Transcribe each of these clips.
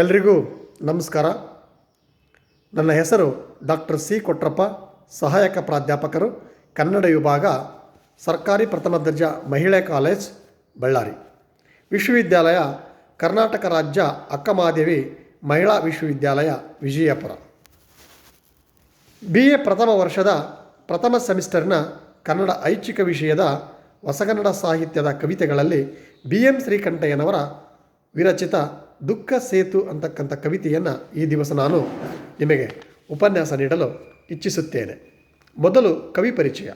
ಎಲ್ರಿಗೂ ನಮಸ್ಕಾರ. ನನ್ನ ಹೆಸರು ಡಾಕ್ಟರ್ ಸಿ ಕೊಟ್ರಪ್ಪ, ಸಹಾಯಕ ಪ್ರಾಧ್ಯಾಪಕರು, ಕನ್ನಡ ವಿಭಾಗ, ಸರ್ಕಾರಿ ಪ್ರಥಮ ದರ್ಜೆ ಮಹಿಳೆ ಕಾಲೇಜ್, ಬಳ್ಳಾರಿ. ವಿಶ್ವವಿದ್ಯಾಲಯ ಕರ್ನಾಟಕ ರಾಜ್ಯ ಅಕ್ಕಮಹಾದೇವಿ ಮಹಿಳಾ ವಿಶ್ವವಿದ್ಯಾಲಯ, ವಿಜಯಪುರ. ಬಿ ಎ ಪ್ರಥಮ ವರ್ಷದ ಪ್ರಥಮ ಸೆಮಿಸ್ಟರ್ನ ಕನ್ನಡ ಐಚ್ಛಿಕ ವಿಷಯದ ಹೊಸಗನ್ನಡ ಸಾಹಿತ್ಯದ ಕವಿತೆಗಳಲ್ಲಿ ಬಿ ಎಂ ಶ್ರೀಕಂಠಯ್ಯನವರ ವಿರಚಿತ ದುಃಖ ಸೇತು ಅಂತಕ್ಕಂಥ ಕವಿತೆಯನ್ನು ಈ ದಿವಸ ನಾನು ನಿಮಗೆ ಉಪನ್ಯಾಸ ನೀಡಲು ಇಚ್ಛಿಸುತ್ತೇನೆ. ಮೊದಲು ಕವಿ ಪರಿಚಯ.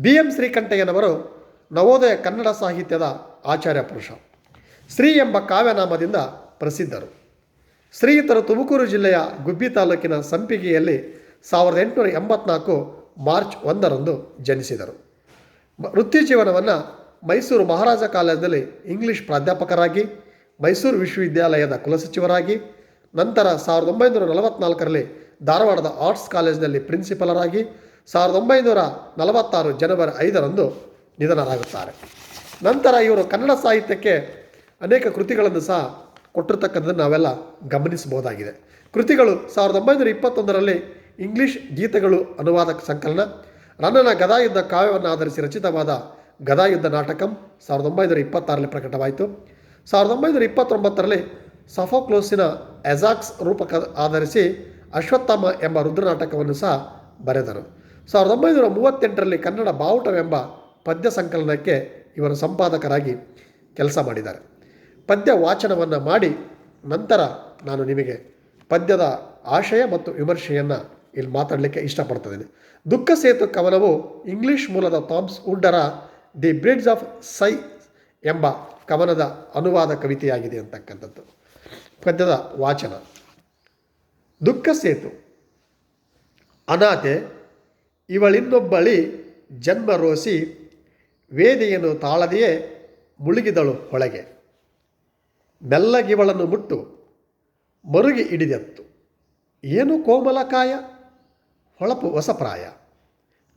ಬಿ ಎಂ ಶ್ರೀಕಂಠಯ್ಯನವರು ನವೋದಯ ಕನ್ನಡ ಸಾಹಿತ್ಯದ ಆಚಾರ್ಯ ಪುರುಷ. ಶ್ರೀ ಎಂಬ ಕಾವ್ಯನಾಮದಿಂದ ಪ್ರಸಿದ್ಧರು. ಶ್ರೀಯುತರು ತುಮಕೂರು ಜಿಲ್ಲೆಯ ಗುಬ್ಬಿ ತಾಲೂಕಿನ ಸಂಪಿಗೆಯಲ್ಲಿ ಸಾವಿರದ ಎಂಟುನೂರ ಎಂಬತ್ನಾಲ್ಕು ಮಾರ್ಚ್ ಒಂದರಂದು ಜನಿಸಿದರು. ವೃತ್ತಿ ಜೀವನವನ್ನು ಮೈಸೂರು ಮಹಾರಾಜ ಕಾಲೇಜಿನಲ್ಲಿ ಇಂಗ್ಲಿಷ್ ಪ್ರಾಧ್ಯಾಪಕರಾಗಿ ಮೈಸೂರು ವಿಶ್ವವಿದ್ಯಾಲಯದ ಕುಲಸಚಿವರಾಗಿ, ನಂತರ ಸಾವಿರದ ಒಂಬೈನೂರ ನಲವತ್ನಾಲ್ಕರಲ್ಲಿ ಧಾರವಾಡದ ಆರ್ಟ್ಸ್ ಕಾಲೇಜಿನಲ್ಲಿ ಪ್ರಿನ್ಸಿಪಲರಾಗಿ, ಸಾವಿರದ ಒಂಬೈನೂರ ನಲವತ್ತಾರು ಜನವರಿ ಐದರಂದು ನಿಧನರಾಗುತ್ತಾರೆ. ನಂತರ ಇವರು ಕನ್ನಡ ಸಾಹಿತ್ಯಕ್ಕೆ ಅನೇಕ ಕೃತಿಗಳನ್ನು ಸಹ ಕೊಟ್ಟಿರ್ತಕ್ಕಂಥದ್ದನ್ನು ನಾವೆಲ್ಲ ಗಮನಿಸಬಹುದಾಗಿದೆ. ಕೃತಿಗಳು ಸಾವಿರದ ಒಂಬೈನೂರ ಇಪ್ಪತ್ತೊಂದರಲ್ಲಿ ಇಂಗ್ಲಿಷ್ ಗೀತೆಗಳು ಅನುವಾದ ಸಂಕಲನ, ರನ್ನನ ಗದಾಯುದ್ಧ ಕಾವ್ಯವನ್ನು ಆಧರಿಸಿ ರಚಿತವಾದ ಗದಾಯುದ್ಧ ನಾಟಕಂ ಸಾವಿರದ ಒಂಬೈನೂರ ಇಪ್ಪತ್ತಾರರಲ್ಲಿ ಪ್ರಕಟವಾಯಿತು. ಸಾವಿರದ ಒಂಬೈನೂರ ಇಪ್ಪತ್ತೊಂಬತ್ತರಲ್ಲಿ ಸಫೋಕ್ಲೋಸಿನ ಎಜಾಕ್ಸ್ ರೂಪಕ ಆಧರಿಸಿ ಅಶ್ವತ್ಥಾಮ ಎಂಬ ರುದ್ರನಾಟಕವನ್ನು ಸಹ ಬರೆದರು. ಸಾವಿರದ ಒಂಬೈನೂರ ಮೂವತ್ತೆಂಟರಲ್ಲಿ ಕನ್ನಡ ಬಾವುಟವೆಂಬ ಪದ್ಯ ಸಂಕಲನಕ್ಕೆ ಇವರು ಸಂಪಾದಕರಾಗಿ ಕೆಲಸ ಮಾಡಿದ್ದಾರೆ. ಪದ್ಯ ವಾಚನವನ್ನು ಮಾಡಿ ನಂತರ ನಾನು ನಿಮಗೆ ಪದ್ಯದ ಆಶಯ ಮತ್ತು ವಿಮರ್ಶೆಯನ್ನು ಇಲ್ಲಿ ಮಾತಾಡಲಿಕ್ಕೆ ಇಷ್ಟಪಡ್ತಿದ್ದೇನೆ ದುಃಖ ಸೇತು ಕವನವು ಇಂಗ್ಲಿಷ್ ಮೂಲದ ಥಾಮ್ಸ್ ಉಡ್ಡರ ದಿ ಬ್ರಿಡ್ಜ್ ಆಫ್ ಸೈ ಎಂಬ ಕವನದ ಅನುವಾದ ಕವಿತೆಯಾಗಿದೆ ಅಂತಕ್ಕಂಥದ್ದು. ಪದ್ಯದ ವಾಚನ. ದುಃಖ ಸೇತು. ಅನಾಥೆ, ಇವಳಿನ್ನೊಬ್ಬಳಿ ಜನ್ಮ ರೋಸಿ, ವೇದೆಯನ್ನು ತಾಳದೆಯೇ ಮುಳುಗಿದಳು ಹೊಳಗೆ. ಮೆಲ್ಲಗಿವಳನ್ನು ಮುಟ್ಟು, ಮರುಗಿ ಹಿಡಿದೆತ್ತು. ಏನು ಕೋಮಲಕಾಯ ಹೊಳಪು ಹೊಸಪ್ರಾಯ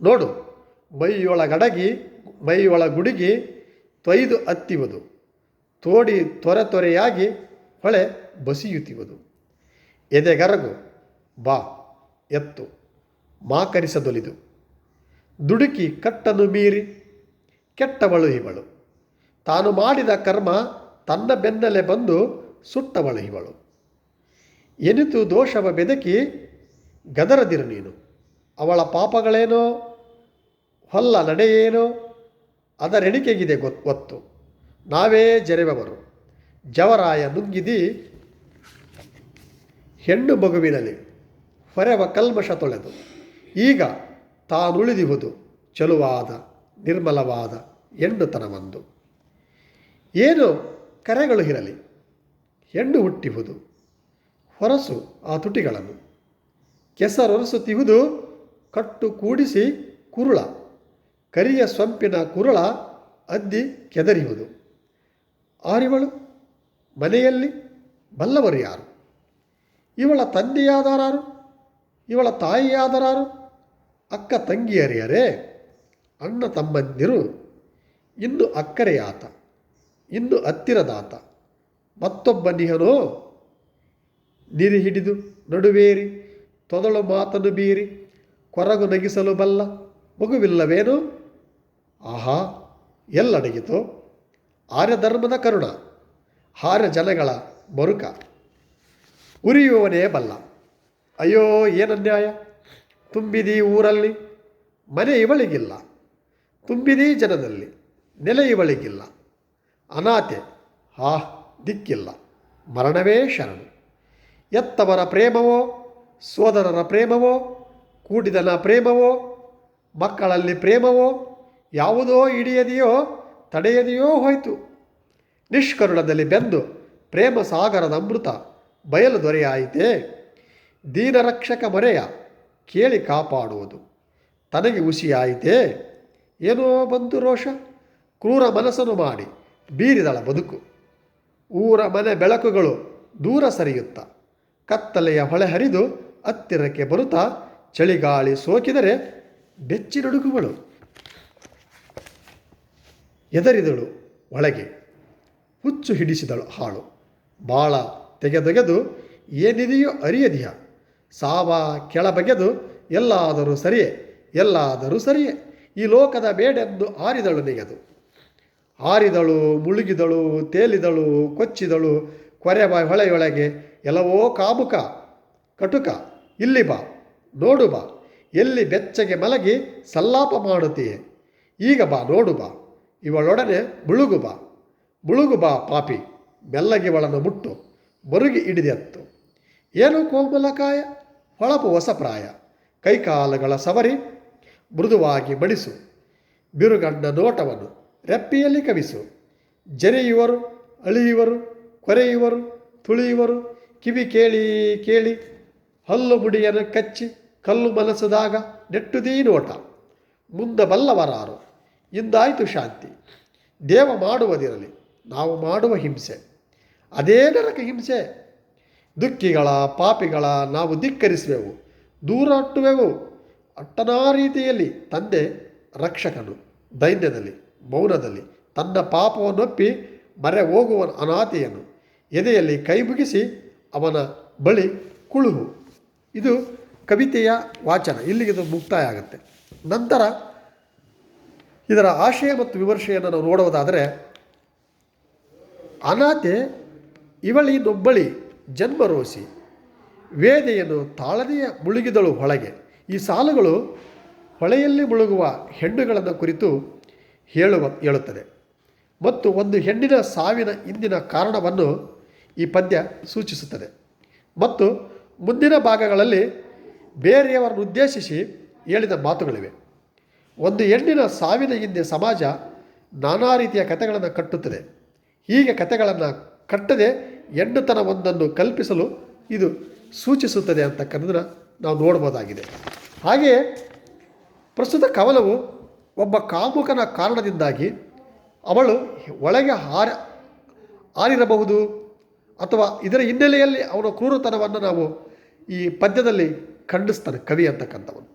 ನೋಡು, ಮೈಯೊಳಗಡಗಿ, ಮೈಯೊಳಗುಡುಗಿ, ತೊಯ್ದು ಹತ್ತಿವುದು ತೋಡಿ ತೊರೆ ತೊರೆಯಾಗಿ ಹೊಳೆ ಬಸಿಯುತ್ತಿವುದು. ಎದೆಗರಗು ಬಾ, ಎತ್ತು, ಮಾಕರಿಸದೊಲಿದು. ದುಡುಕಿ ಕಟ್ಟನ್ನು ಮೀರಿ, ಕೆಟ್ಟವಳು ಇವಳು. ತಾನು ಮಾಡಿದ ಕರ್ಮ ತನ್ನ ಬೆನ್ನಲೆ ಬಂದು ಸುಟ್ಟವಳು ಇವಳು. ಎನಿತು ದೋಷವ ಬೆದಕಿ ಗದರದಿರು ನೀನು. ಅವಳ ಪಾಪಗಳೇನೋ, ಹೊಲ್ಲ ನಡೆಯೇನೋ, ಅದರೆಣಿಕೆಗಿದೆ ಗೊತ್ತು ನಾವೇ ಜರೆಬವರು. ಜವರಾಯ ನುಗ್ಗಿದಿ ಹೆಣ್ಣು ಮಗುವಿನಲ್ಲಿ. ಹೊರೆವ ಕಲ್ಮಶ ತೊಳೆದು. ಈಗ ತಾನುಳಿದಿಹುದು. ಚಲುವಾದ, ನಿರ್ಮಲವಾದ ಹೆಣ್ಣುತನವೊಂದು. ಏನು ಕರೆಗಳು ಇರಲಿ ಹೆಣ್ಣು ಹುಟ್ಟಿಹುದು. ಹೊರಸು ಆ ತುಟಿಗಳನ್ನು. ಕೆಸರೊರಸುತ್ತಿಹುದು. ಕಟ್ಟು ಕೂಡಿಸಿ ಕುರುಳ. ಕರಿಯ ಸೊಂಪಿನ ಕುರುಳ ಅದ್ದಿ ಕೆದರಿಯುವುದು ಆರಿವಳು, ಮನೆಯಲ್ಲಿ ಬಲ್ಲವರು ಯಾರು? ಇವಳ ತಂದೆಯಾದರಾರು ಇವಳ ತಾಯಿಯಾದರಾರು ಅಕ್ಕ ತಂಗಿಯರಿಯರೇ ಅಣ್ಣ ತಮ್ಮಂದಿರು ಇನ್ನು ಅಕ್ಕರೆಯಾತ ಇನ್ನು ಹತ್ತಿರದಾತ ಮತ್ತೊಬ್ಬ ನಿಹನೋ ನಿರಿ ಹಿಡಿದು ನಡುವೇರಿ, ತೊದಳು ಮಾತನು ಬೀರಿ, ಕೊರಗು ನಗಿಸಲು ಬಲ್ಲ ಮಗುವಿಲ್ಲವೇನು? ಆಹಾ, ಎಲ್ಲಡಗಿತೋ? ಆರ್ಯಧರ್ಮದ ಕರುಣ ಹಾರ ಜನಗಳ ಮರುಕ. ಉರಿಯುವವನೇ ಬಲ್ಲ. ಅಯ್ಯೋ ಏನನ್ಯಾಯ ತುಂಬಿದೀ ಊರಲ್ಲಿ, ಮನೆ ಇವಳಿಗಿಲ್ಲ. ತುಂಬಿದೀ ಜನದಲ್ಲಿ, ನೆಲೆ ಇವಳಿಗಿಲ್ಲ. ಅನಾಥೆ, ಹಾ, ದಿಕ್ಕಿಲ್ಲ. ಮರಣವೇ ಶರಣು. ಎತ್ತವರ ಪ್ರೇಮವೋ, ಸೋದರರ ಪ್ರೇಮವೋ, ಕೂಡಿದನ ಪ್ರೇಮವೋ, ಮಕ್ಕಳಲ್ಲಿ ಪ್ರೇಮವೋ, ಯಾವುದೋ ಹಿಡಿಯದೆಯೋ ತಡೆಯದೆಯೋ ಹೋಯಿತು. ನಿಷ್ಕರುಣದಲ್ಲಿ ಬೆಂದು ಪ್ರೇಮ ಸಾಗರದ ಅಮೃತ ಬಯಲು ದೊರೆಯಾಯಿತೇ. ದೀನರಕ್ಷಕ ಮೊರೆಯ ಕೇಳಿ ಕಾಪಾಡುವುದು ತನಗೆ ಉಸಿಯಾಯಿತೇ ಏನೋ ಬಂತು ರೋಷ? ಕ್ರೂರ ಮನಸ್ಸನ್ನು ಮಾಡಿ ಬೀರಿದಳ ಬದುಕು. ಊರ ಮನೆ ಬೆಳಕುಗಳು ದೂರ ಸರಿಯುತ್ತ. ಕತ್ತಲೆಯ ಹೊಳೆ ಹರಿದು ಹತ್ತಿರಕ್ಕೆ ಬರುತ್ತಾ ಚಳಿಗಾಳಿ ಸೋಕಿದರೆ ಬೆಚ್ಚಿ ನಡುಗುವಳು ಎದರಿದಳು ಒಳಗೆ. ಹುಚ್ಚು ಹಿಡಿಸಿದಳು ಹಾಳು. ಬಾಳ ತೆಗೆದೊಗೆದು ಏನಿದೆಯೋ ಅರಿಯದಿಯ ಸಾವ ಕೆಳಬಗೆದು ಎಲ್ಲಾದರೂ ಸರಿಯೇ ಎಲ್ಲಾದರೂ ಸರಿಯೇ. ಈ ಲೋಕದ ಬೇಡೆಂದು ಆರಿದಳು ನೆಗೆದು. ಆರಿದಳು, ಮುಳುಗಿದಳು, ತೇಲಿದಳು, ಕೊಚ್ಚಿದಳು ಕೊರೆವ ಹೊಳೆಯೊಳಗೆ ಎಲ್ಲವೋ ಕಾಮುಕ ಕಟುಕ, ಇಲ್ಲಿ ಬಾ, ನೋಡು ಬಾ, ಎಲ್ಲಿ ಬೆಚ್ಚಗೆ ಮಲಗಿ ಸಲ್ಲಾಪ ಮಾಡುತ್ತೀಯೆ. ಈಗ ಬಾ, ನೋಡು ಬಾ. ಇವಳೊಡನೆ ಮುಳುಗು ಬಾ ಮುಳುಗು ಬಾ ಪಾಪಿ ಮೆಲ್ಲಗಿವಳನ್ನು ಮುಟ್ಟು ಬರುಗಿ ಹಿಡಿದೆತ್ತು ಏನು ಕೋಮಲಕಾಯ? ಹೊಳಪು ಹೊಸ ಪ್ರಾಯ ಕೈಕಾಲುಗಳ ಸವರಿ, ಮೃದುವಾಗಿ ಬಡಿಸು. ಬಿರುಗಣ್ಣ ನೋಟವನ್ನು ರೆಪ್ಪಿಯಲ್ಲಿ ಕವಿಸು. ಜರೆಯುವರು, ಅಳಿಯುವರು, ಕೊರೆಯುವರು, ತುಳಿಯುವರು, ಕಿವಿ ಕೇಳಿ ಕೇಳಿ, ಹಲ್ಲು ಮುಡಿಯನ್ನು ಕಚ್ಚಿ, ಕಲ್ಲು ಮನಸದಾಗ ನೆಟ್ಟುದೀ ನೋಟ. ಮುಂದ ಬಲ್ಲವರಾರು. ಇಂದಾಯಿತು ಶಾಂತಿ. ದೇವ ಮಾಡುವುದಿರಲಿ, ನಾವು ಮಾಡುವ ಹಿಂಸೆ. ಅದೇ ನರಕ ಹಿಂಸೆ. ದುಃಖಿಗಳ, ಪಾಪಿಗಳ ನಾವು ಧಿಕ್ಕರಿಸುವೆವು ದೂರ ಅಟ್ಟುವೆವು ಅಟ್ಟನಾ ರೀತಿಯಲ್ಲಿ ತಂದೆ ರಕ್ಷಕನು, ದೈನ್ಯದಲ್ಲಿ, ಮೌನದಲ್ಲಿ ತನ್ನ ಪಾಪವನ್ನೊಪ್ಪಿ ಮರೆ ಹೋಗುವ ಅನಾಥೆಯನ್ನು ಎದೆಯಲ್ಲಿ ಕೈ ಮುಗಿಸಿ ಅವನ ಬಳಿ ಕುಳುಹು. ಇದು ಕವಿತೆಯ ವಾಚನ. ಇಲ್ಲಿಗೆ ಇದು ಮುಕ್ತಾಯ ಆಗುತ್ತೆ. ನಂತರ ಇದರ ಆಶಯ ಮತ್ತು ವಿಮರ್ಶೆಯನ್ನು ನಾವು ನೋಡುವುದಾದರೆ ಅನಾಥೆ ಇವಳಿ ನೊಬ್ಬಳಿ ಜನ್ಮರೋಸಿ, ವೇದೆಯನ್ನು ತಾಳದೆಯ ಮುಳುಗಿದಳು ಹೊಳಗೆ. ಈ ಸಾಲುಗಳು ಹೊಳೆಯಲ್ಲಿ ಮುಳುಗುವ ಹೆಣ್ಣುಗಳನ್ನು ಕುರಿತು ಹೇಳುವ, ಹೇಳುತ್ತದೆ. ಮತ್ತು ಒಂದು ಹೆಣ್ಣಿನ ಸಾವಿನ ಹಿಂದಿನ ಕಾರಣವನ್ನು ಈ ಪದ್ಯ ಸೂಚಿಸುತ್ತದೆ. ಮತ್ತು ಮುಂದಿನ ಭಾಗಗಳಲ್ಲಿ ಬೇರೆಯವರನ್ನು ಉದ್ದೇಶಿಸಿ ಹೇಳಿದ ಮಾತುಗಳಿವೆ. ಒಂದು ಹೆಣ್ಣಿನ ಸಾವಿನ ಹಿಂದೆ ಸಮಾಜ ನಾನಾ ರೀತಿಯ ಕಥೆಗಳನ್ನು ಕಟ್ಟುತ್ತದೆ. ಹೀಗೆ ಕಥೆಗಳನ್ನು ಕಟ್ಟದೆ ಹೆಣ್ಣುತನವೊಂದನ್ನು ಕಲ್ಪಿಸಲು ಇದು ಸೂಚಿಸುತ್ತದೆ ಅಂತಕ್ಕಂಥದ್ದನ್ನು ನಾವು ನೋಡ್ಬೋದಾಗಿದೆ. ಹಾಗೆಯೇ ಪ್ರಸ್ತುತ ಕವಲವು ಒಬ್ಬ ಕಾಮುಕನ ಕಾರಣದಿಂದಾಗಿ ಅವಳು ಒಳಗೆ ಹಾರ ಹಾರಿರಬಹುದು ಅಥವಾ ಇದರ ಹಿನ್ನೆಲೆಯಲ್ಲಿ ಅವನ ಕ್ರೂರತನವನ್ನು ನಾವು ಈ ಪದ್ಯದಲ್ಲಿ ಖಂಡಿಸ್ತಾನೆ ಕವಿ ಅಂತಕ್ಕಂಥವನು.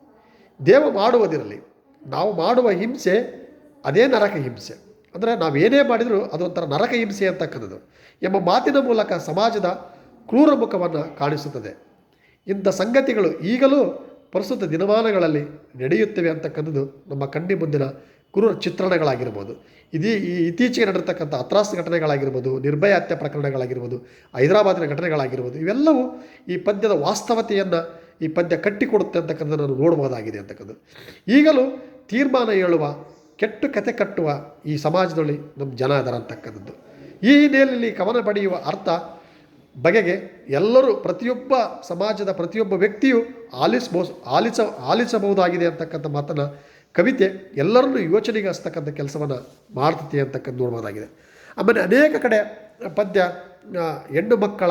ದೇವ ಮಾಡುವುದಿರಲಿ ನಾವು ಮಾಡುವ ಹಿಂಸೆ ಅದೇ ನರಕ ಹಿಂಸೆ. ಅಂದರೆ ನಾವೇನೇ ಮಾಡಿದರೂ ಅದೊಂಥರ ನರಕ ಹಿಂಸೆ ಅಂತಕ್ಕಂಥದ್ದು. ಎಂಬ ಮಾತಿನ ಮೂಲಕ ಸಮಾಜದ ಕ್ರೂರ ಮುಖವನ್ನು ಕಾಣಿಸುತ್ತದೆ. ಇಂಥ ಸಂಗತಿಗಳು ಈಗಲೂ ಪ್ರಸ್ತುತ ದಿನಮಾನಗಳಲ್ಲಿ ನಡೆಯುತ್ತವೆ ಅಂತಕ್ಕಂಥದ್ದು ನಮ್ಮ ಕಣ್ಣಿ ಮುಂದಿನ ಕ್ರೂರ ಚಿತ್ರಣಗಳಾಗಿರ್ಬೋದು. ಇದೀ ಈ ಇತ್ತೀಚೆಗೆ ನಡೆರ್ತಕ್ಕಂಥ ಅತ್ರಾಸ ಘಟನೆಗಳಾಗಿರ್ಬೋದು, ನಿರ್ಭಯ ಹತ್ಯೆ ಪ್ರಕರಣಗಳಾಗಿರ್ಬೋದು, ಹೈದರಾಬಾದಿನ ಘಟನೆಗಳಾಗಿರ್ಬೋದು, ಇವೆಲ್ಲವೂ ಈ ಪದ್ಯದ ವಾಸ್ತವತೆಯನ್ನು ಈ ಪದ್ಯ ಕಟ್ಟಿಕೊಡುತ್ತೆ ಅಂತಕ್ಕಂಥದ್ದು ನಾನು ನೋಡ್ಬೋದಾಗಿದೆ ಅಂತಕ್ಕಂಥದ್ದು. ಈಗಲೂ ತೀರ್ಮಾನ ಹೇಳುವ, ಕೆಟ್ಟು ಕತೆ ಕಟ್ಟುವ ಈ ಸಮಾಜದಲ್ಲಿ ನಮ್ಮ ಜನ ಅದರ ಅಂತಕ್ಕಂಥದ್ದು ಈ ಹಿನ್ನೆಲೆಯಲ್ಲಿ ಕವನ ಪಡೆಯುವ ಅರ್ಥ, ಬಗೆಗೆ ಎಲ್ಲರೂ ಪ್ರತಿಯೊಬ್ಬ ಸಮಾಜದ ಪ್ರತಿಯೊಬ್ಬ ವ್ಯಕ್ತಿಯು ಆಲಿಸ್ಬೋ, ಆಲಿಸ, ಆಲಿಸಬಹುದಾಗಿದೆ ಅಂತಕ್ಕಂಥ ಮಾತನ್ನು ಕವಿತೆ ಎಲ್ಲರನ್ನೂ ಯೋಚನೆಗೆ ಹಸ್ತಕ್ಕಂಥ ಕೆಲಸವನ್ನು ಮಾಡ್ತೈತಿ ಅಂತಕ್ಕಂಥ ನೋಡ್ಬೋದಾಗಿದೆ. ಆಮೇಲೆ ಅನೇಕ ಕಡೆ ಪದ್ಯ ಹೆಣ್ಣು ಮಕ್ಕಳ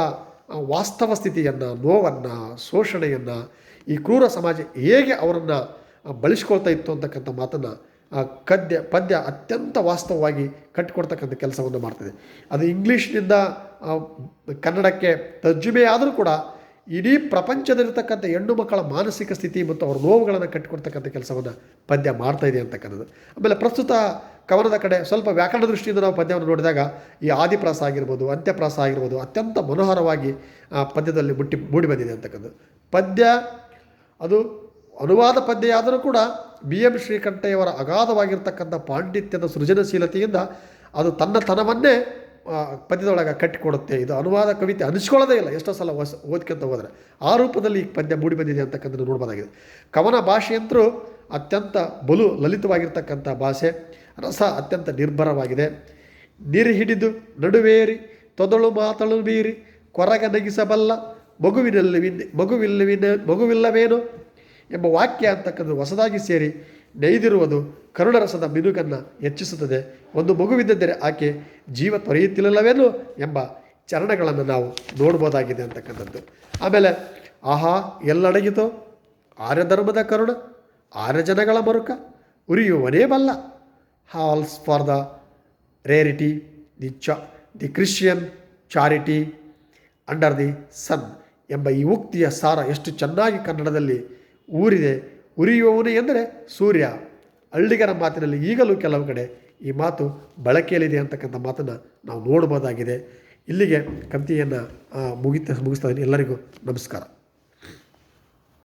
ವಾಸ್ತವ ಸ್ಥಿತಿಯನ್ನು, ನೋವನ್ನು, ಶೋಷಣೆಯನ್ನು ಈ ಕ್ರೂರ ಸಮಾಜ ಹೇಗೆ ಅವರನ್ನು ಬಳಸ್ಕೊಳ್ತಾ ಇತ್ತು ಅಂತಕ್ಕಂಥ ಮಾತನ್ನು ಆ ಕದ್ಯ ಪದ್ಯ ಅತ್ಯಂತ ವಾಸ್ತವವಾಗಿ ಕಟ್ಟಿಕೊಡ್ತಕ್ಕಂಥ ಕೆಲಸವನ್ನು ಮಾಡ್ತದೆ. ಅದು ಇಂಗ್ಲೀಷ್ನಿಂದ ಕನ್ನಡಕ್ಕೆ ತರ್ಜುಮೆ ಆದರೂ ಕೂಡ ಇಡೀ ಪ್ರಪಂಚದಲ್ಲಿರ್ತಕ್ಕಂಥ ಹೆಣ್ಣು ಮಕ್ಕಳ ಮಾನಸಿಕ ಸ್ಥಿತಿ ಮತ್ತು ಅವ್ರ ನೋವುಗಳನ್ನು ಕಟ್ಟಿಕೊಡ್ತಕ್ಕಂಥ ಕೆಲಸವನ್ನು ಪದ್ಯ ಮಾಡ್ತಾ ಇದೆ ಅಂತಕ್ಕಂಥದ್ದು. ಆಮೇಲೆ ಪ್ರಸ್ತುತ ಕವನದ ಕಡೆ ಸ್ವಲ್ಪ ವ್ಯಾಕರಣ ದೃಷ್ಟಿಯಿಂದ ನಾವು ಪದ್ಯವನ್ನು ನೋಡಿದಾಗ ಈ ಆದಿಪ್ರಾಸ ಆಗಿರ್ಬೋದು, ಅಂತ್ಯಪ್ರಾಸ ಆಗಿರ್ಬೋದು ಅತ್ಯಂತ ಮನೋಹರವಾಗಿ ಆ ಪದ್ಯದಲ್ಲಿ ಮುಟ್ಟಿ, ಮೂಡಿ ಬಂದಿದೆ ಅಂತಕ್ಕಂಥದ್ದು. ಪದ್ಯ ಅದು ಅನುವಾದ ಪದ್ಯ ಆದರೂ ಕೂಡ ಬಿ ಎಂ ಶ್ರೀಕಂಠಯ್ಯವರ ಅಗಾಧವಾಗಿರ್ತಕ್ಕಂಥ ಪಾಂಡಿತ್ಯದ ಸೃಜನಶೀಲತೆಯಿಂದ ಅದು ತನ್ನ ತನವನ್ನೇ ಪದ್ಯದೊಳಗೆ ಕಟ್ಟಿಕೊಡುತ್ತೆ. ಇದು ಅನುವಾದ ಕವಿತೆ ಅನಿಸ್ಕೊಳ್ಳೋದೇ ಇಲ್ಲ. ಎಷ್ಟೋ ಸಲ ಹೊಸ, ಓದ್ಕೊಂತ ಹೋದರೆ. ಆ ರೂಪದಲ್ಲಿ ಈ ಪದ್ಯ ಮೂಡಿ ಬಂದಿದೆ ಅಂತಕ್ಕಂಥದ್ದು ನೋಡ್ಬೋದಾಗಿದೆ. ಕವನ ಭಾಷೆಯಂತರೂ ಅತ್ಯಂತ ಬಲು ಲಲಿತವಾಗಿರ್ತಕ್ಕಂಥ ಭಾಷೆ. ರಸ ಅತ್ಯಂತ ನಿರ್ಭರವಾಗಿದೆ. ನೀರು ಹಿಡಿದು ನಡುವೇರಿ, ತೊದಳು ಮಾತಳು ಬೀರಿ ಕೊರಗ ನಗಿಸಬಲ್ಲ ಮಗುವಿನಲ್ಲಿ ವಿನ್- ಮಗುವಿಲ್ಲವಿನ, ಮಗುವಿಲ್ಲವೇನು? ಎಂಬ ವಾಕ್ಯ ಅಂತಕ್ಕಂಥದ್ದು ಹೊಸದಾಗಿ ಸೇರಿ ನೈದಿರುವುದು ಕರುಣರಸದ ಮಿನುಗನ್ನು ಹೆಚ್ಚಿಸುತ್ತದೆ. ಒಂದು ಮಗುವಿದ್ದರೆ ಆಕೆ ಜೀವ ತೊರೆಯುತ್ತಿಲ್ಲವೇನು ಎಂಬ ಚರಣಗಳನ್ನು ನಾವು ನೋಡ್ಬೋದಾಗಿದೆ ಅಂತಕ್ಕಂಥದ್ದು. ಆಮೇಲೆ, ಆಹಾ, ಎಲ್ಲಡಗಿತೋ? ಆರ್ಯ ಧರ್ಮದ ಕರುಣ ಆರ್ಯ ಜನಗಳ ಮರುಕ, ಉರಿಯುವನೇ ಬಲ್ಲ alas for the rarity, the ಚ, the Christian charity under the sun ಎಂಬ ಈ ಉಕ್ತಿಯ ಸಾರ ಎಷ್ಟು ಚೆನ್ನಾಗಿ ಕನ್ನಡದಲ್ಲಿ ಊರಿದೆ. ಉರಿಯುವವನು ಎಂದರೆ ಸೂರ್ಯ. ಹಳ್ಳಿಗರ ಮಾತಿನಲ್ಲಿ ಈಗಲೂ ಕೆಲವು ಕಡೆ ಈ ಮಾತು ಬಳಕೆಯಲ್ಲಿದೆ ಅಂತಕ್ಕಂಥ ಮಾತನ್ನು ನಾವು ನೋಡ್ಬೋದಾಗಿದೆ. ಇಲ್ಲಿಗೆ ಕಂತಿಯನ್ನು ಮುಗಿತ ಮುಗಿಸ್ತಾ ಎಲ್ಲರಿಗೂ ನಮಸ್ಕಾರ.